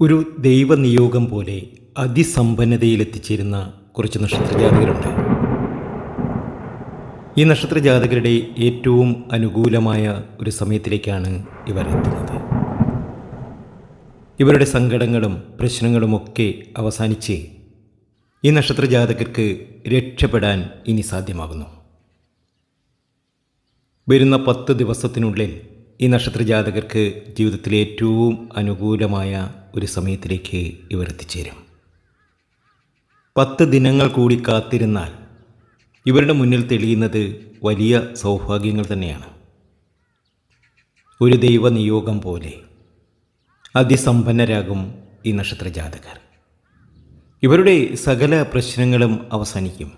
ഒരു ദൈവനിയോഗം പോലെ അതിസമ്പന്നതയിലെത്തിച്ചേരുന്ന കുറച്ച് നക്ഷത്രജാതകരുണ്ട്. ഈ നക്ഷത്രജാതകരുടെ ഏറ്റവും അനുകൂലമായ ഒരു സമയത്തിലേക്കാണ് ഇവർ എത്തുന്നത്. ഇവരുടെ സങ്കടങ്ങളും പ്രശ്നങ്ങളുമൊക്കെ അവസാനിച്ച് ഈ നക്ഷത്രജാതകർക്ക് രക്ഷപ്പെടാൻ ഇനി സാധ്യമാകുന്നു. വരുന്ന പത്ത് ദിവസത്തിനുള്ളിൽ ഈ നക്ഷത്രജാതകർക്ക് ജീവിതത്തിലെ ഏറ്റവും അനുകൂലമായ ഒരു സമയത്തിലേക്ക് ഇവർ എത്തിച്ചേരും. പത്ത് ദിനങ്ങൾ കൂടി കാത്തിരുന്നാൽ ഇവരുടെ മുന്നിൽ തെളിയുന്നത് വലിയ സൗഭാഗ്യങ്ങൾ തന്നെയാണ്. ഒരു ദൈവനിയോഗം പോലെ അതിസമ്പന്നരാകും ഈ നക്ഷത്ര ജാതകർ ഇവരുടെ സകല പ്രശ്നങ്ങളും അവസാനിക്കും.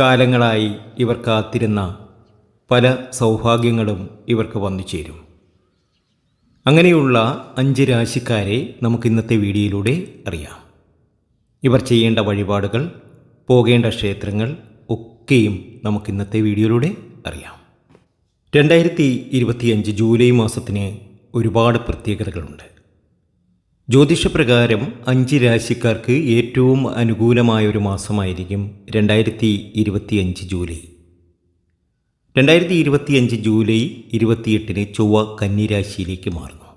കാലങ്ങളായി ഇവർ കാത്തിരുന്ന പല സൗഭാഗ്യങ്ങളും ഇവർക്ക് വന്നു ചേരും അങ്ങനെയുള്ള അഞ്ച് രാശിക്കാരെ നമുക്ക് ഇന്നത്തെ വീഡിയോയിലൂടെ അറിയാം. ഇവർ ചെയ്യേണ്ട വഴിപാടുകൾ പോകേണ്ട ക്ഷേത്രങ്ങൾ ഒക്കെയും നമുക്ക് ഇന്നത്തെ വീഡിയോയിലൂടെ അറിയാം. രണ്ടായിരത്തി ഇരുപത്തിയഞ്ച് ജൂലൈ മാസത്തിന് ഒരുപാട് പ്രത്യേകതകളുണ്ട്. ജ്യോതിഷപ്രകാരം അഞ്ച് രാശിക്കാർക്ക് ഏറ്റവും അനുകൂലമായ ഒരു മാസമായിരിക്കും രണ്ടായിരത്തി ഇരുപത്തിയഞ്ച് ജൂലൈ. രണ്ടായിരത്തി ഇരുപത്തിയഞ്ച് ജൂലൈ ഇരുപത്തിയെട്ടിന് ചൊവ്വ കന്നിരാശിയിലേക്ക് മാറുന്നു.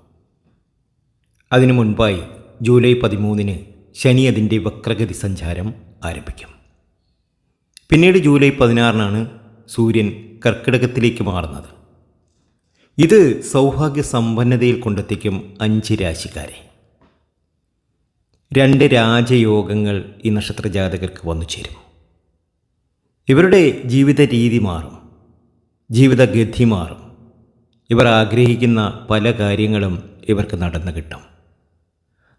അതിനു മുൻപായി ജൂലൈ പതിമൂന്നിന് ശനി അതിന്റെ വക്രഗതി സഞ്ചാരം ആരംഭിക്കും. പിന്നീട് ജൂലൈ പതിനാറിനാണ് സൂര്യൻ കർക്കിടകത്തിലേക്ക് മാറുന്നത്. ഇത് സൗഭാഗ്യ സമ്പന്നതയിൽ കൊണ്ടെത്തിക്കും അഞ്ച് രാശിക്കാരെ. രണ്ട് രാജയോഗങ്ങൾ ഈ നക്ഷത്ര ജാതകർക്ക് വന്നു ചേരും ഇവരുടെ ജീവിത രീതി മാറും. ജീവിതഗതി മാറും. ഇവർ ആഗ്രഹിക്കുന്ന പല കാര്യങ്ങളും ഇവർക്ക് നടന്നു കിട്ടും.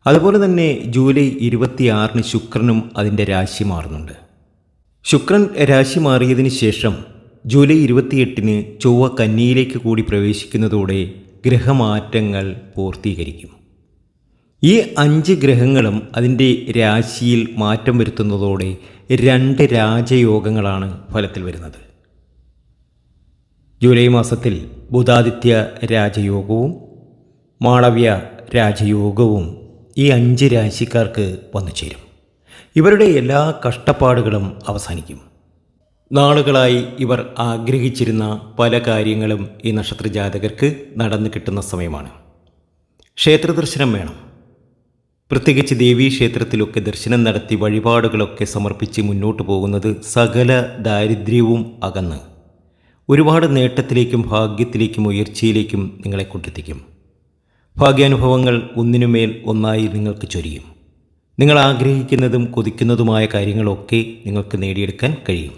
അതുപോലെ തന്നെ ജൂലൈ ഇരുപത്തിയാറിന് ശുക്രനും അതിന്റെ രാശി മാറുന്നുണ്ട്. ശുക്രൻ രാശി മാറിയതിന് ശേഷം ജൂലൈ ഇരുപത്തിയെട്ടിന് ചൊവ്വ കന്നിയിലേക്ക് കൂടി പ്രവേശിക്കുന്നതോടെ ഗ്രഹമാറ്റങ്ങൾ പൂർത്തീകരിക്കും. ഈ അഞ്ച് ഗ്രഹങ്ങളും അതിന്റെ രാശിയിൽ മാറ്റം വരുത്തുന്നതോടെ രണ്ട് രാജയോഗങ്ങളാണ് ഫലത്തിൽ വരുന്നത്. ജൂലൈ മാസത്തിൽ ബുധാദിത്യ രാജയോഗവും മാളവ്യ രാജയോഗവും ഈ അഞ്ച് രാശിക്കാർക്ക് വന്നു ചേരും. ഇവരുടെ എല്ലാ കഷ്ടപ്പാടുകളും അവസാനിക്കും. നാളുകളായി ഇവർ ആഗ്രഹിച്ചിരുന്ന പല കാര്യങ്ങളും ഈ നക്ഷത്ര ജാതകർക്ക് നടന്നു കിട്ടുന്ന സമയമാണ്. ക്ഷേത്ര ദർശനം വേണം. പ്രത്യേകിച്ച് ദേവീ ക്ഷേത്രത്തിലൊക്കെ ദർശനം നടത്തി വഴിപാടുകളൊക്കെ സമർപ്പിച്ച് മുന്നോട്ട് പോകുന്നത് സകല ദാരിദ്ര്യവും അകന്ന് ഒരുപാട് നേട്ടത്തിലേക്കും ഭാഗ്യത്തിലേക്കും ഉയർച്ചയിലേക്കും നിങ്ങളെ കൊണ്ടെത്തിക്കും. ഭാഗ്യാനുഭവങ്ങൾ ഒന്നിനുമേൽ ഒന്നായി നിങ്ങൾക്ക് ചൊരിയും. നിങ്ങൾ ആഗ്രഹിക്കുന്നതും കൊതിക്കുന്നതുമായ കാര്യങ്ങളൊക്കെ നിങ്ങൾക്ക് നേടിയെടുക്കാൻ കഴിയും.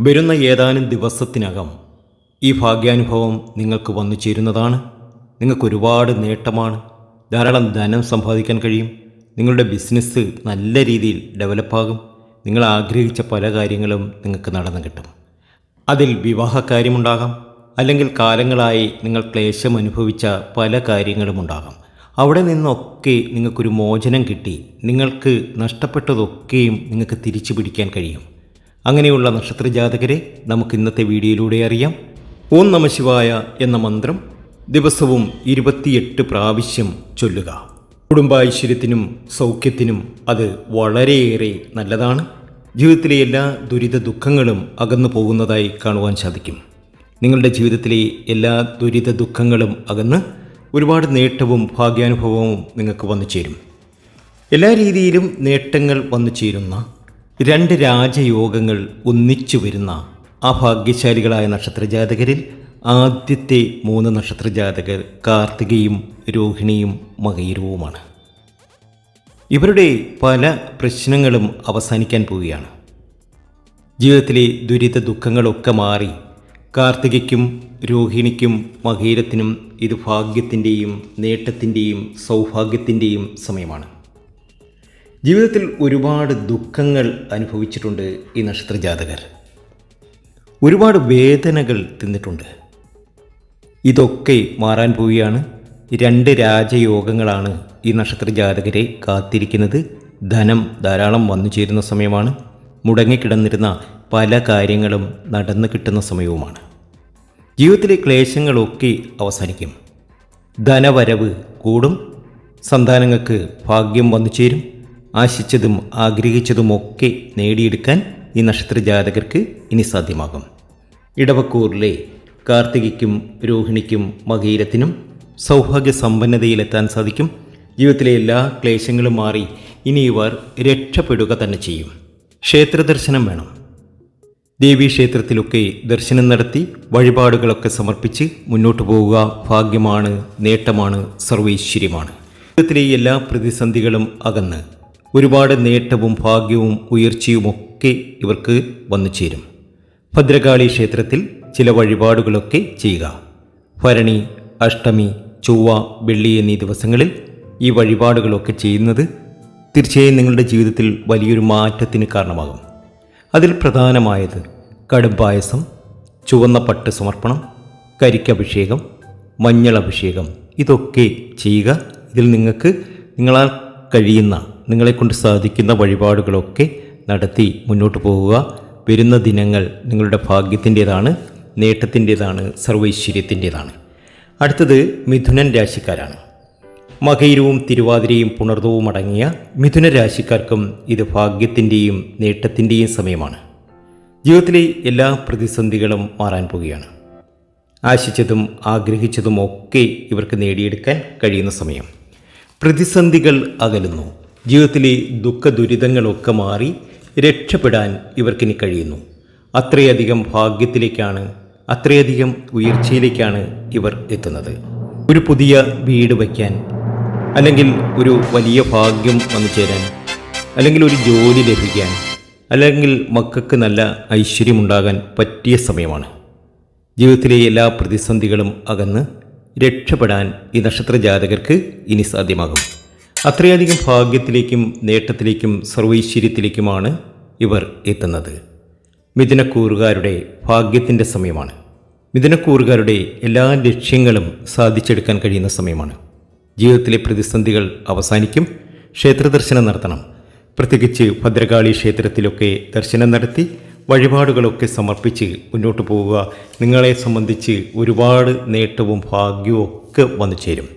വരുന്ന ഏതാനും ദിവസത്തിനകം ഈ ഭാഗ്യാനുഭവം നിങ്ങൾക്ക് വന്നു ചേരുന്നതാണ്. നിങ്ങൾക്ക് ഒരുപാട് നേട്ടമാണ്. ധാരാളം ധനം സമ്പാദിക്കാൻ കഴിയും. നിങ്ങളുടെ ബിസിനസ് നല്ല രീതിയിൽ ഡെവലപ്പാകും. നിങ്ങൾ ആഗ്രഹിച്ച പല കാര്യങ്ങളും നിങ്ങൾക്ക് നടന്നു കിട്ടും. അതിൽ വിവാഹകാര്യമുണ്ടാകാം. അല്ലെങ്കിൽ കാലങ്ങളായി നിങ്ങൾ ക്ലേശം അനുഭവിച്ച പല കാര്യങ്ങളും ഉണ്ടാകാം അവിടെ നിന്നൊക്കെ നിങ്ങൾക്കൊരു മോചനം കിട്ടി. നിങ്ങൾക്ക് നഷ്ടപ്പെട്ടതൊക്കെയും നിങ്ങൾക്ക് തിരിച്ചു പിടിക്കാൻ കഴിയും. അങ്ങനെയുള്ള നക്ഷത്രജാതകരെ നമുക്ക് ഇന്നത്തെ വീഡിയോയിലൂടെ അറിയാം. ഓം നമ ശിവായ എന്ന മന്ത്രം ദിവസവും ഇരുപത്തിയെട്ട് പ്രാവശ്യം ചൊല്ലുക. കുടുംബൈശ്വര്യത്തിനും സൗഖ്യത്തിനും അത് വളരെയേറെ നല്ലതാണ്. ജീവിതത്തിലെ എല്ലാ ദുരിത ദുഃഖങ്ങളും അകന്നു പോകുന്നതായി കാണുവാൻ സാധിക്കും. നിങ്ങളുടെ ജീവിതത്തിലെ എല്ലാ ദുരിത ദുഃഖങ്ങളും അകന്ന് ഒരുപാട് നേട്ടവും ഭാഗ്യാനുഭവവും നിങ്ങൾക്ക് വന്നു ചേരും. എല്ലാ രീതിയിലും നേട്ടങ്ങൾ വന്നു ചേരുന്ന രണ്ട് രാജയോഗങ്ങൾ ഒന്നിച്ചു വരുന്ന ആ ഭാഗ്യശാലികളായ നക്ഷത്രജാതകരിൽ ആദ്യത്തെ മൂന്ന് നക്ഷത്രജാതകർ കാർത്തികയും രോഹിണിയും മകയിരവുമാണ് ഇവരുടെ പല പ്രശ്നങ്ങളും അവസാനിക്കാൻ പോവുകയാണ്. ജീവിതത്തിലെ ദുരിത ദുഃഖങ്ങളൊക്കെ മാറി കാർത്തികയ്ക്കും രോഹിണിക്കും മഹീരത്തിനും ഇത് ഭാഗ്യത്തിന്റെയും നേട്ടത്തിന്റെയും സൗഭാഗ്യത്തിന്റെയും സമയമാണ്. ജീവിതത്തിൽ ഒരുപാട് ദുഃഖങ്ങൾ അനുഭവിച്ചിട്ടുണ്ട് ഈ നക്ഷത്രജാതകർ. ഒരുപാട് വേദനകൾ തിന്നിട്ടുണ്ട്. ഇതൊക്കെ മാറാൻ പോവുകയാണ്. രണ്ട് രാജയോഗങ്ങളാണ് ഈ നക്ഷത്ര ജാതകരെ കാത്തിരിക്കുന്നത്. ധനം ധാരാളം വന്നു ചേരുന്ന സമയമാണ്. മുടങ്ങിക്കിടന്നിരുന്ന പല കാര്യങ്ങളും നടന്നു കിട്ടുന്ന സമയവുമാണ്. ജീവിതത്തിലെ ക്ലേശങ്ങളൊക്കെ അവസാനിക്കും. ധനവരവ് കൂടും. സന്താനങ്ങൾക്ക് ഭാഗ്യം വന്നു ചേരും. ആശിച്ചതും ആഗ്രഹിച്ചതുമൊക്കെ നേടിയെടുക്കാൻ ഈ നക്ഷത്ര ജാതകർക്ക് ഇനി സാധ്യമാകും. ഇടവക്കൂറിലെ കാർത്തികയ്ക്കും രോഹിണിക്കും മകീരത്തിനും സൗഭാഗ്യ സമ്പന്നതയിലെത്താൻ സാധിക്കും. ജീവിതത്തിലെ എല്ലാ ക്ലേശങ്ങളും മാറി ഇനി ഇവർ രക്ഷപ്പെടുക തന്നെ ചെയ്യും. ക്ഷേത്ര ദർശനം വേണം ദേവീക്ഷേത്രത്തിലൊക്കെ ദർശനം നടത്തി വഴിപാടുകളൊക്കെ സമർപ്പിച്ച് മുന്നോട്ട് പോവുക ഭാഗ്യമാണ് നേട്ടമാണ് സർവൈശ്വര്യമാണ്. ജീവിതത്തിലെ എല്ലാ പ്രതിസന്ധികളും അകന്ന് ഒരുപാട് നേട്ടവും ഭാഗ്യവും ഉയർച്ചയുമൊക്കെ ഇവർക്ക് വന്നു ചേരും. ഭദ്രകാളി ക്ഷേത്രത്തിൽ ചില വഴിപാടുകളൊക്കെ ചെയ്യുക. ഭരണി അഷ്ടമി ചൊവ്വ വെള്ളി എന്നീ ദിവസങ്ങളിൽ ഈ വഴിപാടുകളൊക്കെ ചെയ്യുന്നത് തീർച്ചയായും നിങ്ങളുടെ ജീവിതത്തിൽ വലിയൊരു മാറ്റത്തിന് കാരണമാകും. അതിൽ പ്രധാനമായത് കടും ചുവന്ന പട്ട് സമർപ്പണം കരിക്കഭിഷേകം മഞ്ഞൾ അഭിഷേകം ഇതൊക്കെ ചെയ്യുക. ഇതിൽ നിങ്ങൾക്ക് നിങ്ങളാൽ കഴിയുന്ന നിങ്ങളെക്കൊണ്ട് സാധിക്കുന്ന വഴിപാടുകളൊക്കെ നടത്തി മുന്നോട്ട് പോവുക വരുന്ന ദിനങ്ങൾ നിങ്ങളുടെ ഭാഗ്യത്തിന്റേതാണ് നേട്ടത്തിന്റേതാണ് സർവൈശ്വര്യത്തിന്റേതാണ്. അടുത്തത് മിഥുനൻ രാശിക്കാരാണ്. മകയിരവും തിരുവാതിരയും പുണർദവും അടങ്ങിയ മിഥുന രാശിക്കാർക്കും ഇത് ഭാഗ്യത്തിന്റെയും നേട്ടത്തിന്റെയും സമയമാണ്. ജീവിതത്തിലെ എല്ലാ പ്രതിസന്ധികളും മാറാൻ പോവുകയാണ്. ആശിച്ചതും ആഗ്രഹിച്ചതും ഒക്കെ ഇവർക്ക് നേടിയെടുക്കാൻ കഴിയുന്ന സമയം. പ്രതിസന്ധികൾ അകലുന്നു. ജീവിതത്തിലെ ദുഃഖ ദുരിതങ്ങളൊക്കെ മാറി രക്ഷപ്പെടാൻ ഇവർക്കിനി കഴിയുന്നു. അത്രയധികം ഭാഗ്യത്തിലേക്കാണ് അത്രയധികം ഉയർച്ചയിലേക്കാണ് ഇവർ എത്തുന്നത്. ഒരു പുതിയ വീട് വയ്ക്കാൻ അല്ലെങ്കിൽ ഒരു വലിയ ഭാഗ്യം വന്നു ചേരാൻ അല്ലെങ്കിൽ ഒരു ജോലി ലഭിക്കാൻ അല്ലെങ്കിൽ മക്കൾക്ക് നല്ല ഐശ്വര്യമുണ്ടാകാൻ പറ്റിയ സമയമാണ്. ജീവിതത്തിലെ എല്ലാ പ്രതിസന്ധികളും അകന്ന് രക്ഷപ്പെടാൻ ഈ നക്ഷത്ര ജാതകർക്ക് ഇനി സാധ്യമാകും. അത്രയധികം ഭാഗ്യത്തിലേക്കും നേട്ടത്തിലേക്കും സർവൈശ്വര്യത്തിലേക്കുമാണ് ഇവർ എത്തുന്നത്. മിഥുനക്കൂറുകാരുടെ ഭാഗ്യത്തിന്റെ സമയമാണ്. മിഥുനക്കൂറുകാരുടെ എല്ലാ ലക്ഷ്യങ്ങളും സാധിച്ചെടുക്കാൻ കഴിയുന്ന സമയമാണ്. ജീവിതത്തിലെ പ്രതിസന്ധികൾ അവസാനിക്കും ക്ഷേത്രദർശനം നടത്തണം. പ്രത്യേകിച്ച് ഭദ്രകാളി ക്ഷേത്രത്തിലൊക്കെ ദർശനം നടത്തി വഴിപാടുകളൊക്കെ സമർപ്പിച്ച് മുന്നോട്ട് പോവുക. നിങ്ങളെ സംബന്ധിച്ച് ഒരുപാട് നേട്ടവും ഭാഗ്യവും ഒക്കെ വന്നു ചേരും.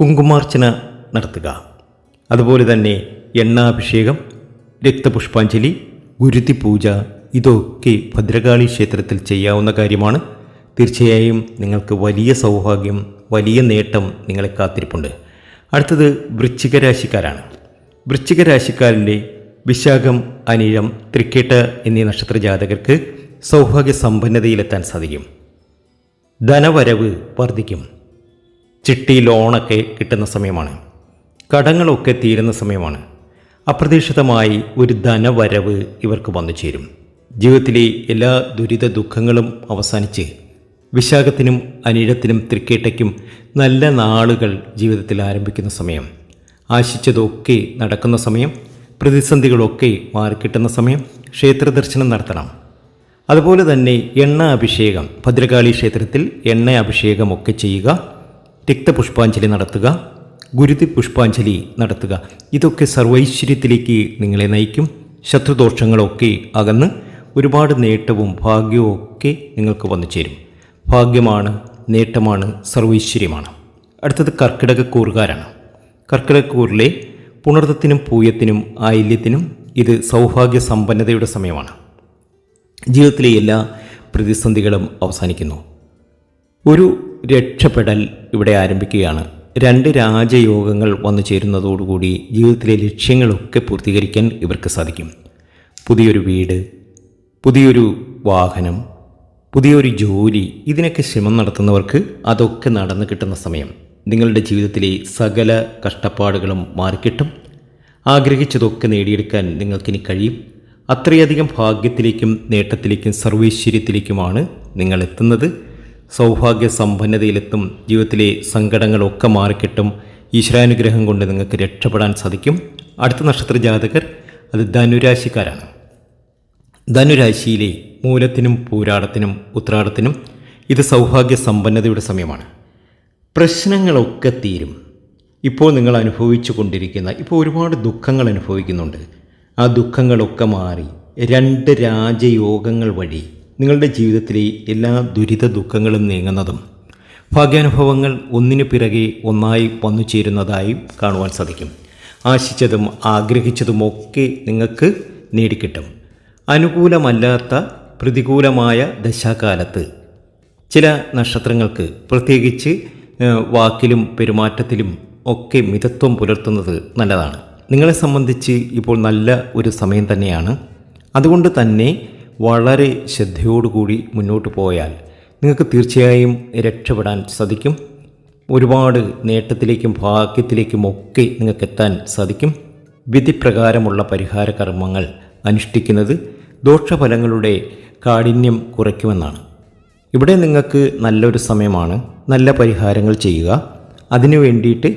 കുങ്കുമാർച്ചന നടത്തുക. അതുപോലെ തന്നെ എണ്ണാഭിഷേകം രക്തപുഷ്പാഞ്ജലി ഗുരുതി പൂജ ഇതൊക്കെ ഭദ്രകാളി ക്ഷേത്രത്തിൽ ചെയ്യാവുന്ന കാര്യമാണ്. തീർച്ചയായും നിങ്ങൾക്ക് വലിയ സൗഭാഗ്യം വലിയ നേട്ടം നിങ്ങളെ കാത്തിരിപ്പുണ്ട്. അടുത്തത് വൃശ്ചിക രാശിക്കാരാണ് വൃശ്ചിക രാശിക്കാരന്റെ വിശാഖം അനിഴം തൃക്കേട്ട എന്നീ നക്ഷത്ര ജാതകർക്ക് സൗഭാഗ്യ സമ്പന്നതയിലെത്താൻ സാധിക്കും. ധനവരവ് വർദ്ധിക്കും. ചിട്ടി ലോണൊക്കെ കിട്ടുന്ന സമയമാണ്. കടങ്ങളൊക്കെ തീരുന്ന സമയമാണ്. അപ്രതീക്ഷിതമായി ഒരു ധനവരവ് ഇവർക്ക് വന്നു ചേരും ജീവിതത്തിലെ എല്ലാ ദുരിത ദുഃഖങ്ങളും അവസാനിച്ച് വിശാഖത്തിനും അനിഴത്തിനും തൃക്കേട്ടയ്ക്കും നല്ല നാളുകൾ ജീവിതത്തിൽ ആരംഭിക്കുന്ന സമയം. ആശിച്ചതൊക്കെ നടക്കുന്ന സമയം പ്രതിസന്ധികളൊക്കെ മാറിക്കിട്ടുന്ന സമയം ക്ഷേത്ര ദർശനം നടത്തണം. അതുപോലെ തന്നെ എണ്ണ അഭിഷേകം ഭദ്രകാളി ക്ഷേത്രത്തിൽ എണ്ണ അഭിഷേകമൊക്കെ ചെയ്യുക രക്തപുഷ്പാഞ്ജലി നടത്തുക ഗുരുതി പുഷ്പാഞ്ജലി നടത്തുക. ഇതൊക്കെ സർവൈശ്വര്യത്തിലേക്ക് നിങ്ങളെ നയിക്കും. ശത്രുദോഷങ്ങളൊക്കെ അകന്ന് ഒരുപാട് നേട്ടവും ഭാഗ്യവും ഒക്കെ നിങ്ങൾക്ക് വന്നു ചേരും. ഭാഗ്യമാണ് നേട്ടമാണ് സർവൈശ്വര്യമാണ്. അടുത്തത് കർക്കിടക കൂറുകാരാണ് കർക്കിടകക്കൂറിലെ പുണർത്തത്തിനും പൂയത്തിനും ആയില്യത്തിനും ഇത് സൗഭാഗ്യ സമ്പന്നതയുടെ സമയമാണ്. ജീവിതത്തിലെ എല്ലാ പ്രതിസന്ധികളും അവസാനിക്കുന്നു. ഒരു രക്ഷപ്പെടൽ ഇവിടെ ആരംഭിക്കുകയാണ്. രണ്ട് രാജയോഗങ്ങൾ വന്നു ചേരുന്നതോടുകൂടി ജീവിതത്തിലെ ലക്ഷ്യങ്ങളൊക്കെ പൂർത്തീകരിക്കാൻ ഇവർക്ക് സാധിക്കും. പുതിയൊരു വീട് പുതിയൊരു വാഹനം പുതിയൊരു ജോലി ഇതിനൊക്കെ ശ്രമം നടത്തുന്നവർക്ക് അതൊക്കെ നടന്നു കിട്ടുന്ന സമയം. നിങ്ങളുടെ ജീവിതത്തിലെ സകല കഷ്ടപ്പാടുകളും മാറിക്കിട്ടും. ആഗ്രഹിച്ചതൊക്കെ നേടിയെടുക്കാൻ നിങ്ങൾക്കിനി കഴിയും. അത്രയധികം ഭാഗ്യത്തിലേക്കും നേട്ടത്തിലേക്കും സർവൈശ്വര്യത്തിലേക്കുമാണ് നിങ്ങൾ എത്തുന്നത് സൗഭാഗ്യ സമ്പന്നതയിലെത്തും ജീവിതത്തിലെ സങ്കടങ്ങളൊക്കെ മാറിക്കിട്ടും. ഈശ്വരാനുഗ്രഹം കൊണ്ട് നിങ്ങൾക്ക് രക്ഷപ്പെടാൻ സാധിക്കും. അടുത്ത നക്ഷത്ര ജാതകർ അത് ധനുരാശിക്കാരാണ്. ധനുരാശിയിലെ മൂലത്തിനും പൂരാടത്തിനും ഉത്രാടത്തിനും ഇത് സൗഭാഗ്യ സമ്പന്നതയുടെ സമയമാണ്. പ്രശ്നങ്ങളൊക്കെ തീരും. ഇപ്പോൾ നിങ്ങൾ അനുഭവിച്ചു കൊണ്ടിരിക്കുന്ന ഇപ്പോൾ ഒരുപാട് ദുഃഖങ്ങൾ അനുഭവിക്കുന്നുണ്ട്. ആ ദുഃഖങ്ങളൊക്കെ മാറി രണ്ട് രാജയോഗങ്ങൾ വഴി നിങ്ങളുടെ ജീവിതത്തിലെ എല്ലാ ദുരിത ദുഃഖങ്ങളും നീങ്ങുന്നതും ഭാഗ്യാനുഭവങ്ങൾ ഒന്നിനു പിറകെ ഒന്നായി വന്നു ചേരുന്നതായും കാണുവാൻ സാധിക്കും. ആശിച്ചതും ആഗ്രഹിച്ചതുമൊക്കെ നിങ്ങൾക്ക് നേടിക്കിട്ടും. അനുകൂലമല്ലാത്ത പ്രതികൂലമായ ദശാകാലത്ത്. ചില നക്ഷത്രങ്ങൾക്ക് പ്രത്യേകിച്ച് വാക്കിലും പെരുമാറ്റത്തിലും ഒക്കെ മിതത്വം പുലർത്തുന്നത് നല്ലതാണ്. നിങ്ങളെ സംബന്ധിച്ച് ഇപ്പോൾ നല്ല ഒരു സമയം തന്നെയാണ്. അതുകൊണ്ട് തന്നെ വളരെ ശ്രദ്ധയോടുകൂടി മുന്നോട്ട് പോയാൽ നിങ്ങൾക്ക് തീർച്ചയായും രക്ഷപ്പെടാൻ സാധിക്കും. ഒരുപാട് നേട്ടത്തിലേക്കും ഭാഗ്യത്തിലേക്കും ഒക്കെ നിങ്ങൾക്ക് എത്താൻ സാധിക്കും. വിധിപ്രകാരമുള്ള പരിഹാര കർമ്മങ്ങൾ അനുഷ്ഠിക്കുന്നത് ദോഷഫലങ്ങളുടെ കാഠിന്യം കുറയ്ക്കുമെന്നാണ്. ഇവിടെ നിങ്ങൾക്ക് നല്ലൊരു സമയമാണ്. നല്ല പരിഹാരങ്ങൾ ചെയ്യുക. അതിനു വേണ്ടിയിട്ട്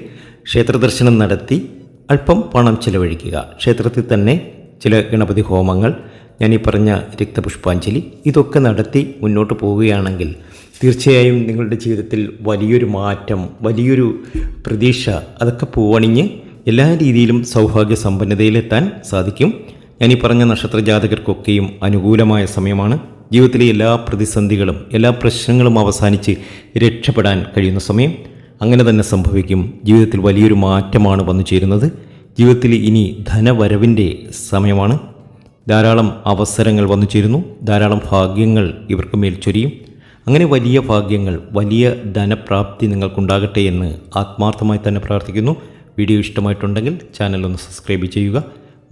ക്ഷേത്രദർശനം നടത്തി അല്പം പണം ചിലവഴിക്കുക. ക്ഷേത്രത്തിൽ തന്നെ ചില ഗണപതി ഹോമങ്ങൾ ഞാൻ ഈ പറഞ്ഞ രക്തപുഷ്പാഞ്ജലി ഇതൊക്കെ നടത്തി മുന്നോട്ട് പോവുകയാണെങ്കിൽ തീർച്ചയായും നിങ്ങളുടെ ജീവിതത്തിൽ വലിയൊരു മാറ്റം വലിയൊരു പ്രതീക്ഷ അതൊക്കെ പൂവണിഞ്ഞ് എല്ലാ രീതിയിലും സൗഭാഗ്യ സമ്പന്നതയിലെത്താൻ സാധിക്കും. ഞാൻ ഈ പറഞ്ഞ നക്ഷത്ര ജാതകർക്കൊക്കെയും അനുകൂലമായ സമയമാണ്. ജീവിതത്തിലെ എല്ലാ പ്രതിസന്ധികളും എല്ലാ പ്രശ്നങ്ങളും അവസാനിച്ച് രക്ഷപ്പെടാൻ കഴിയുന്ന സമയം. അങ്ങനെ തന്നെ സംഭവിക്കും. ജീവിതത്തിൽ വലിയൊരു മാറ്റമാണ് വന്നു ചേരുന്നത്. ജീവിതത്തിൽ ഇനി ധനവരവിന്റെ സമയമാണ്. ധാരാളം അവസരങ്ങൾ വന്നു ചേരുന്നു. ധാരാളം ഭാഗ്യങ്ങൾ ഇവർക്ക് മേൽ ചൊരിയും. അങ്ങനെ വലിയ ഭാഗ്യങ്ങൾ വലിയ ധനപ്രാപ്തി നിങ്ങൾക്കുണ്ടാകട്ടെ എന്ന് ആത്മാർത്ഥമായി തന്നെ പ്രാർത്ഥിക്കുന്നു. വീഡിയോ ഇഷ്ടമായിട്ടുണ്ടെങ്കിൽ ചാനൽ ഒന്ന് സബ്സ്ക്രൈബ് ചെയ്യുക.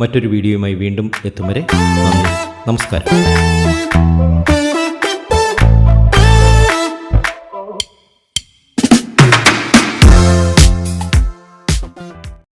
മറ്റൊരു വീഡിയോയുമായി വീണ്ടും എത്തും വരെ നന്ദി. നമസ്കാരം.